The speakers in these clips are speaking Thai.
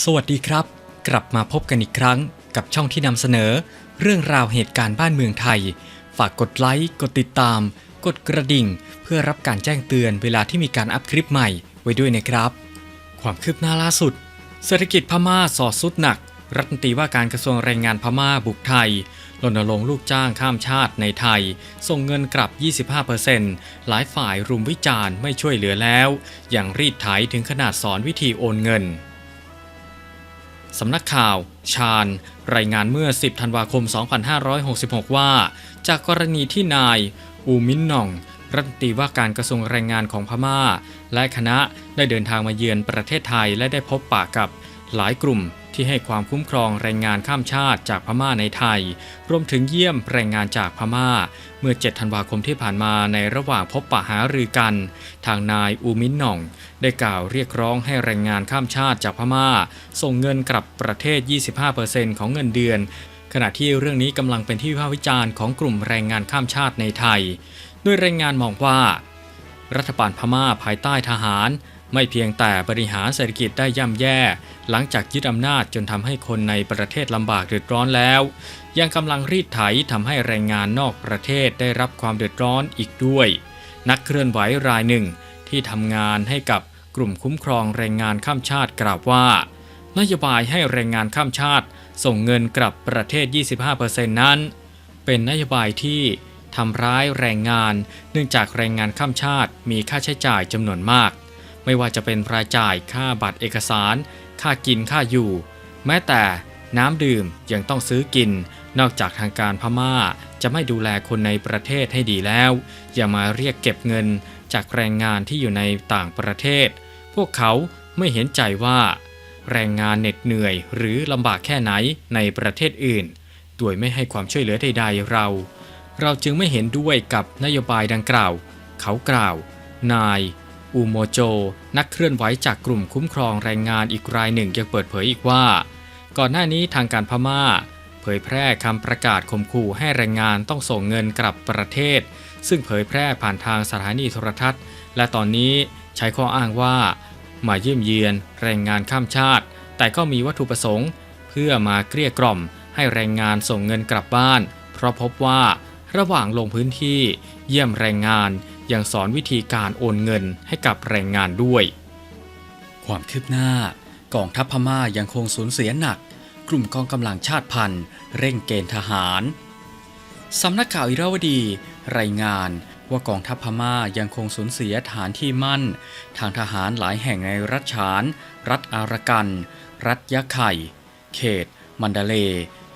สวัสดีครับ กลับมาพบกันอีกครั้งกับช่องที่นำเสนอ เรื่องราวเหตุการณ์บ้านเมืองไทย ฝากกดไลค์ กดติดตาม กดกระดิ่ง เพื่อรับการแจ้งเตือนเวลาที่มีการอัพคลิปใหม่ไว้ด้วยนะครับ ความคืบหน้าล่าสุด เศรษฐกิจพม่าสอดสุดหนัก รัฐมนตรีว่าการกระทรวงแรงงานพม่าบุกไทยรณรงค์ลูกจ้างข้ามชาติในไทย ส่งเงินกลับ 25%หลายฝ่ายรุมวิจารณ์ไม่ช่วยเหลือแล้ว อย่างรีดไถถึงขนาดสอนวิธีโอนเงิน สำนักข่าว ชาญ รายงานเมื่อ 10 ธันวาคม 2566 ว่า จากกรณีที่นาย อูมินนอง รัฐมนตรีว่าการกระทรวงแรงงานของพม่า และคณะได้เดินทางมาเยือนประเทศไทยและได้พบปะกับ หลายกลุ่มที่ให้ความคุ้มครองแรงงานข้ามชาติจากพม่าในไทย รวมถึงเยี่ยมแรงงานจากพม่า เมื่อ 7 ธันวาคมที่ผ่านมาในระหว่างพบปะหารือกัน ทางนายอูมินหน่อง ได้กล่าวเรียกร้องให้แรงงานข้ามชาติจากพม่า ส่งเงินกลับประเทศ 25%ของเงินเดือน ขณะที่เรื่องนี้กำลังเป็นที่วิพากษ์วิจารณ์ของกลุ่มแรงงานข้ามชาติในไทยโดยแรงงานมองว่า รัฐบาลพม่าภายใต้ทหาร ไม่เพียงแต่บริหารเศรษฐกิจได้ย่ำแย่ หลังจากยึดอำนาจจนทำให้คนในประเทศลำบากเดือดร้อนแล้ว ยังกำลังรีดไถทำให้แรงงานนอกประเทศได้รับความเดือดร้อนอีกด้วย นักเคลื่อนไหวรายหนึ่งที่ทำงานให้กับกลุ่มคุ้มครองแรงงานข้ามชาติกล่าวว่านโยบายให้แรงงานข้ามชาติ ส่งเงินกลับประเทศ 25%นั้น เป็นนโยบายที่ทำร้ายแรงงาน เนื่องจากแรงงานข้ามชาติมีค่าใช้จ่ายจำนวนมาก ไม่ว่าจะเป็นรายจ่ายค่าบัตรเอกสาร ค่ากินค่าอยู่ แม้แต่น้ำดื่มยังต้องซื้อกิน นอกจากทางการพม่า จะไม่ดูแลคนในประเทศให้ดีแล้ว อย่ามาเรียกเก็บเงินจากแรงงานที่อยู่ในต่างประเทศ พวกเขาไม่เห็นใจว่า แรงงานเหน็ดเหนื่อยหรือลำบากแค่ไหนในประเทศอื่น โดยไม่ให้ความช่วยเหลือใดๆเรา เราจึงไม่เห็นด้วยกับนโยบายดังกล่าว เขากล่าว นาย อูโมโจ นักเคลื่อนไหวจากกลุ่มคุ้มครองแรงงานอีกรายหนึ่งยังเปิดเผยอีกว่า ก่อนหน้านี้ทางการพม่า เผยแพร่คำประกาศข่มขู่ให้แรงงานต้องส่งเงินกลับประเทศ ซึ่งเผยแพร่ผ่านทางสถานีโทรทัศน์ และตอนนี้ใช้ข้ออ้างว่า มาเยี่ยมเยียนแรงงานข้ามชาติ แต่ก็มีวัตถุประสงค์ เพื่อมาเกลี้ยกล่อม ให้แรงงานส่งเงินกลับบ้าน เพราะพบว่าระหว่างลงพื้นที่เยี่ยมแรงงาน ยังสอนวิธีการโอนเงินให้กับแรงงานด้วย ความคืบหน้ากองทัพพม่ายังคงสูญเสียหนัก กลุ่มกองกำลังชาติพันธุ์ เร่งเกณฑ์ทหารสำนักข่าวอิราวดี รายงานว่ากองทัพพม่ายังคงสูญเสียฐานที่มั่น ทางทหารหลายแห่งในรัฐฉาน รัฐอารกัน รัฐยะไข่ เขต มันดาเล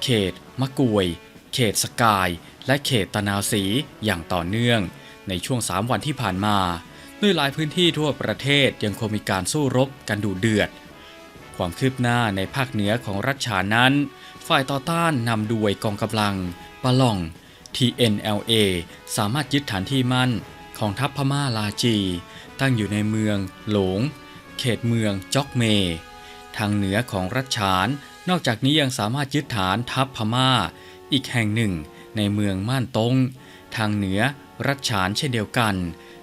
เขต มะกวย เขตสกาย และเขตตะนาวสีอย่างต่อเนื่อง ในช่วง 3 วันที่ผ่านมาโดยหลายพื้นที่ทั่วประเทศยังคงมีการสู้รบกันดุเดือด ความคืบหน้าในภาคเหนือของรัฐฉานนั้น ฝ่ายต่อต้านนำด้วยกองกำลังปะล่อง TNLA สามารถยึดฐานที่มั่นของทัพพม่าลาจี ตั้งอยู่ในเมืองหลง เขตเมืองจอกเม ทางเหนือของรัฐฉาน นอกจากนี้ยังสามารถยึดฐานทัพพม่า อีกแห่งหนึ่งในเมืองม่านตง ทางเหนือ รัฐฉานเช่นเดียวกัน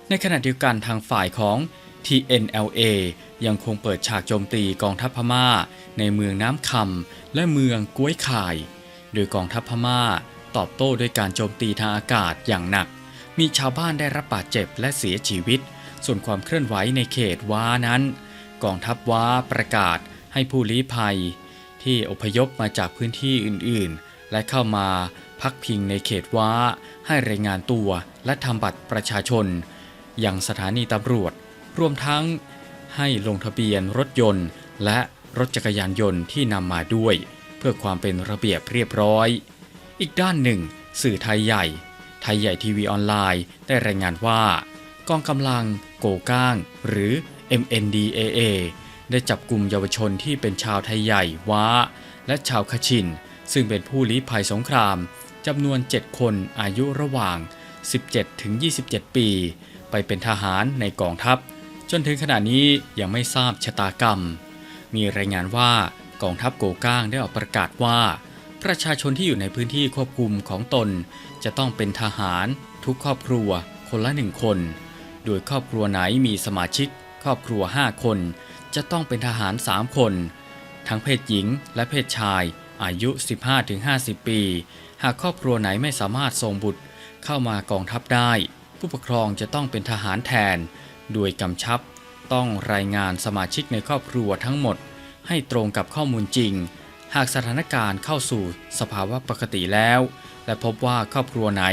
ในขณะเดียวกันทางฝ่ายของ TNLA ยังคงเปิดฉากโจมตีกองทัพพม่า ในเมืองน้ำคำและเมืองก้วยข่าย โดยกองทัพพม่า ตอบโต้ด้วยการโจมตีทางอากาศอย่างหนัก มีชาวบ้านได้รับบาดเจ็บและเสียชีวิต ส่วนความเคลื่อนไหวในเขตว้านั้น กองทัพว้าประกาศให้ผู้ลี้ภัย ที่อพยพมาจากพื้นที่อื่นๆ และเข้ามาพักพิงในเขตว้าให้รายงานตัว และทำบัตรประชาชน อยังสถานีตำรวจ รวมทั้งให้ลงทะเบียนรถยนต์ และรถจักรยานยนต์ที่นำมาด้วย เพื่อความเป็นระเบียบเรียบร้อย อีกด้านหนึ่ง สื่อไทยใหญ่ ไทยใหญ่ทีวีออนไลน์ ได้รายงานว่า กองกำลังโกก้าง หรือ MNDAA ได้จับกลุ่มเยาวชนที่เป็นชาวไทยใหญ่ว้า และชาวคชิน ซึ่งเป็นผู้ลี้ภัยสงครามจำนวน 7 คนอายุระหว่าง 17-27 ปี ไปเป็นทหารในกองทัพ จนถึงขณะนี้ยังไม่ทราบชะตากรรม มีรายงานว่ากองทัพโกก้างได้ออกประกาศว่า ประชาชนที่อยู่ในพื้นที่ควบคุมของตน จะต้องเป็นทหาร ทุกครอบครัว คนละหนึ่งคน โดยครอบครัวไหนมีสมาชิก ครอบครัว 5 คน จะต้องเป็นทหาร 3 คน ทั้งเพศหญิงและเพศชายอายุ 15-50 ปี หากครอบครัวไหนไม่สามารถส่งบุตร เข้ามากองทัพได้ ผู้ปกครองจะต้องเป็นทหารแทน โดยกำชับ ต้องรายงานสมาชิกในครอบครัวทั้งหมด ให้ตรงกับข้อมูลจริง หากสถานการณ์เข้าสู่สภาวะปกติแล้ว และพบว่าครอบครัวไหน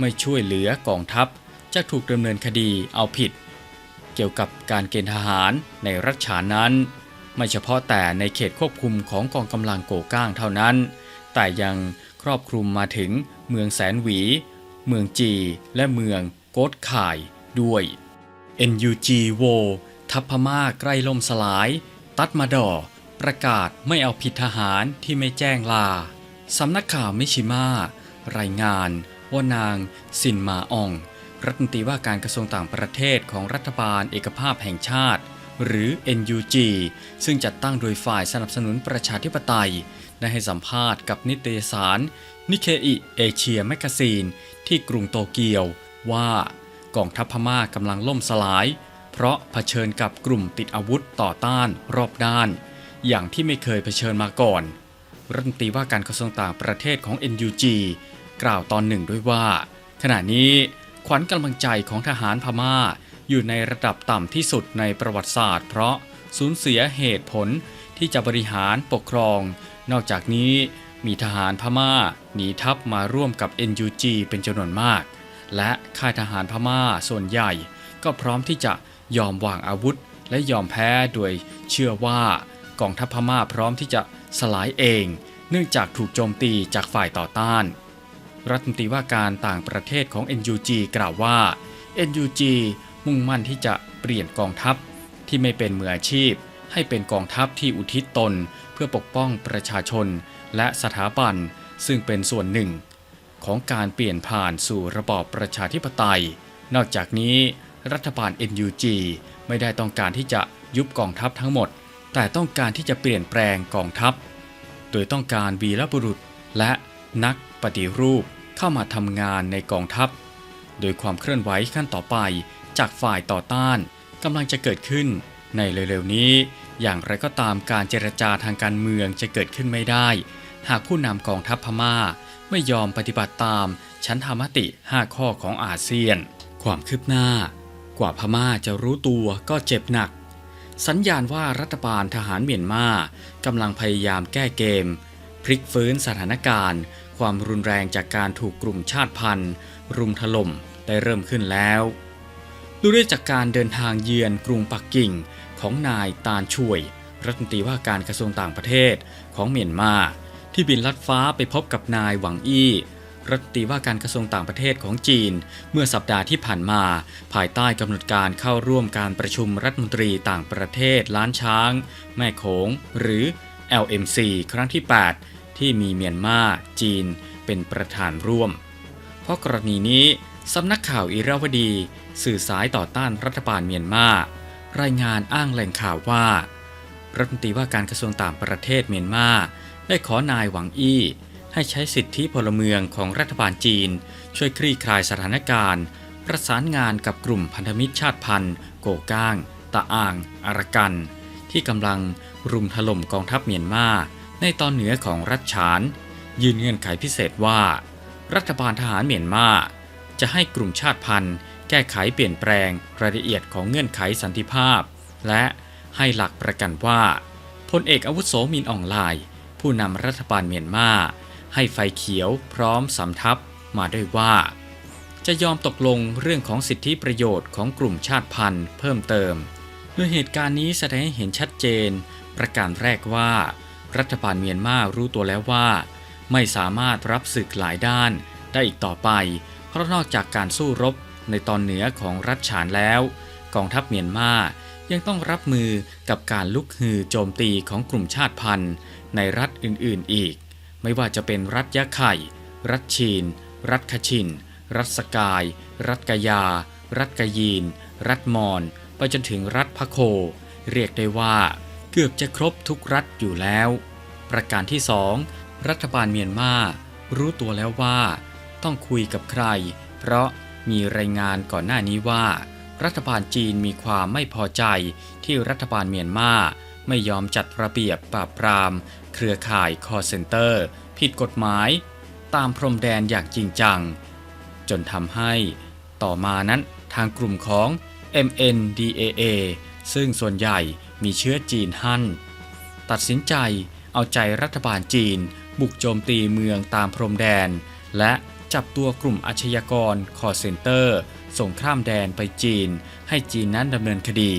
ไม่ช่วยเหลือกองทัพ จะถูกดำเนินคดีเอาผิด เกี่ยวกับการเกณฑ์ทหารในรัชฉานนั้น ไม่เฉพาะแต่ในเขตควบคุมของกองกำลังโกก้างเท่านั้น แต่ยังครอบคลุมมาถึงเมืองแสนหวี เมืองจีและเมืองโกดข่ายด้วย NUG โวทัพพม่าใกล้ล่มสลาย ตัดมาดอ ประกาศไม่เอาผิดทหารที่ไม่แจ้งลา สำนักข่าวมิชิมารายงานว่านางซินมาออง รัฐมนตรีว่าการกระทรวงต่างประเทศของรัฐบาลเอกภาพแห่งชาติ หรือ NUG ซึ่งจัดตั้งโดยฝ่ายสนับสนุนประชาธิปไตย ได้ให้สัมภาษณ์กับนิตยสารนิเคอิเอเชียแมกกาซีนที่กรุงโตเกียว ว่ากองทัพพม่ากำลังล่มสลาย เพราะเผชิญกับกลุ่มติดอาวุธต่อต้านรอบด้าน อย่างที่ไม่เคยเผชิญมาก่อน รัฐมนตรีว่าการกระทรวงต่างประเทศของ NUG กล่าวตอนหนึ่งด้วยว่า ขณะนี้ขวัญกำลังใจของทหารพม่า อยู่ในระดับต่ำที่สุดในประวัติศาสตร์ เพราะสูญเสียเหตุผลที่จะบริหารปกครอง นอกจากนี้มีทหารพม่า หนีทัพมาร่วมกับ NUG เป็นจำนวนมาก และค่ายทหารพม่าส่วนใหญ่ ก็พร้อมที่จะยอมวางอาวุธ และยอมแพ้โดยเชื่อว่ากองทัพพม่าพร้อมที่จะสลายเอง เนื่องจากถูกโจมตีจากฝ่ายต่อต้าน รัฐมนตรีว่าการต่างประเทศของ NUG กล่าวว่า NUG มุ่งมั่นที่จะเปลี่ยนกองทัพที่ไม่เป็นมืออาชีพ ให้เป็นกองทัพที่อุทิศตน เพื่อปกป้องประชาชน และสถาบันซึ่งเป็นส่วนหนึ่ง ของการเปลี่ยนผ่านสู่ระบอบประชาธิปไตย นอกจากนี้รัฐบาล NUG ไม่ได้ต้องการที่จะยุบกองทัพทั้งหมด แต่ต้องการที่จะเปลี่ยนแปลงกองทัพ โดยต้องการวีรบุรุษและนักปฏิรูปเข้ามาทำงานในกองทัพ โดยความเคลื่อนไหวขั้นต่อไป จากฝ่ายต่อต้านกำลังจะเกิดขึ้น ในเร็วๆนี้ อย่างไรก็ตามการเจรจาทางการเมืองจะเกิดขึ้นไม่ได้ หากผู้นำกองทัพพม่า ไม่ยอมปฏิบัติตามชั้นธรรมติ 5 ข้อของอาเซียน ความคืบหน้า กว่าพม่าจะรู้ตัวก็เจ็บหนัก สัญญาณว่ารัฐบาลทหารเมียนมากำลังพยายามแก้เกม พลิกฟื้นสถานการณ์ ความรุนแรงจากการถูกกลุ่มชาติพันธุ์ รุมถล่มได้เริ่มขึ้นแล้ว ดูได้จากการเดินทางเยือนกรุงปักกิ่งของนายตาลช่วย รัฐมนตรีว่าการกระทรวงต่างประเทศของเมียนมา ที่บินลัดฟ้าไปพบกับนายหวังอี้รัฐมนตรีว่าการกระทรวงต่างประเทศของจีน เมื่อสัปดาห์ที่ผ่านมา ภายใต้กำหนดการเข้าร่วมการประชุมรัฐมนตรีต่างประเทศล้านช้าง แม่โขง หรือ LMC ครั้งที่ 8 ที่มีเมียนมา จีน เป็นประธานร่วม เพราะกรณีนี้ สำนักข่าวอิราวดี สื่อสายต่อต้านรัฐบาลเมียนมา รายงานอ้างแหล่งข่าวว่า รัฐมนตรีว่าการกระทรวงต่างประเทศเมียนมา ได้ขอนายหวังอี้ ให้ใช้สิทธิพลเมืองของรัฐบาลจีน ช่วยคลี่คลายสถานการณ์ ประสานงานกับกลุ่มพันธมิตรชาติพันธุ์ โกก้าง ตะอ่าง อารกัน ที่กำลังรุมถล่มกองทัพเมียนมาในตอนเหนือของรัฐฉาน ยืนเงื่อนไขพิเศษว่า รัฐบาลทหารเมียนมา จะให้กลุ่มชาติพันธุ์ แก้ไขเปลี่ยนแปลงรายละเอียดของเงื่อนไขสันติภาพ และให้หลักประกันว่าพลเอกอาวุโสมินอองลน์ผู้นำรัฐบาลเมียนมา ให้ไฟเขียวพร้อมสำทับมาด้วยว่า จะยอมตกลงเรื่องของสิทธิประโยชน์ของกลุ่มชาติพันธุ์ เพิ่มเติมโดยเหตุการณ์นี้แสดงให้เห็นชัดเจน ประการแรกว่า รัฐบาลเมียนมารู้ตัวแล้วว่า ไม่สามารถรับศึกหลายด้านได้อีกต่อไป ราะนอกจากการสู้รบในตอนเหนือของรัฐฉานแล้ว กองทัพเมียนมายังต้องรับมือกับการลุกฮือโจมตีของกลุ่มชาติพันธุ์ ในรัฐอื่นๆอีก ไม่ว่าจะเป็นรัฐยะไข่ รัฐชีน รัฐคชิน รัฐสกาย รัฐกยา รัฐกยีน รัฐมอน ไปจนถึงรัฐพะโค เรียกได้ว่าเกือบจะครบทุกรัฐอยู่แล้ว ประการที่สองรัฐบาลเมียนมารู้ตัวแล้วว่า ต้องคุยกับใคร เพราะมีรายงานก่อนหน้านี้ว่า รัฐบาลจีนมีความไม่พอใจที่รัฐบาลเมียนมาไม่ยอมจัดระเบียบปราบปราม เครือข่ายคอเซนเตอร์ ผิดกฎหมาย ตามพรมแดนอย่างจริงจัง จนทำให้ ต่อมานั้นทางกลุ่มของ MNDAA ซึ่งส่วนใหญ่มีเชื้อจีนฮั่น ตัดสินใจเอาใจรัฐบาลจีน บุกโจมตีเมืองตามพรมแดน และ จับตัวกลุ่มอาชญากรคอเซนเตอร์ ส่งข้ามแดนไปจีน ให้จีนนั้นดำเนินคดี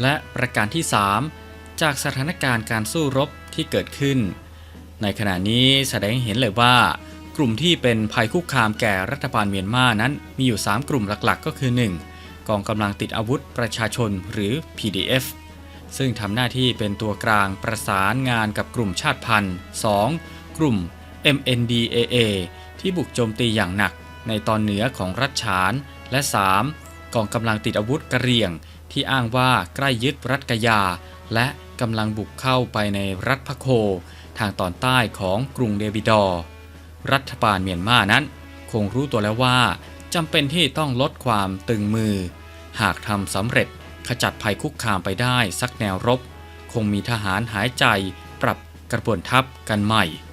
และประการที่ 3 จากสถานการณ์การสู้รบที่เกิดขึ้น ในขณะนี้แสดงเห็นเลยว่า กลุ่มที่เป็นภัยคุกคามแก่รัฐบาลเมียนมานั้นมีอยู่ 3 กลุ่มหลักๆ ก็คือ 1. กองกำลังติดอาวุธประชาชนหรือ PDF ซึ่งทำหน้าที่เป็นตัวกลางประสานงานกับกลุ่มชาติพันธุ์ 2. กลุ่ม MNDAA ที่บุกโจมตีอย่างหนักในตอนเหนือของรัฐฉาน และ 3. กองกำลังติดอาวุธกระเรียง ที่อ้างว่าใกล้ยึดรัฐกยา และกำลังบุกเข้าไปในรัฐพะโค ทางตอนใต้ของกรุงเดวิดอร์รัฐบาลเมียนมานั้น คงรู้ตัวแล้วว่าจำเป็นที่ต้องลดความตึงมือ หากทำสำเร็จขจัดภัยคุกคามไปได้สักแนวรบ คงมีทหารหายใจปรับกระบวนทัพกันใหม่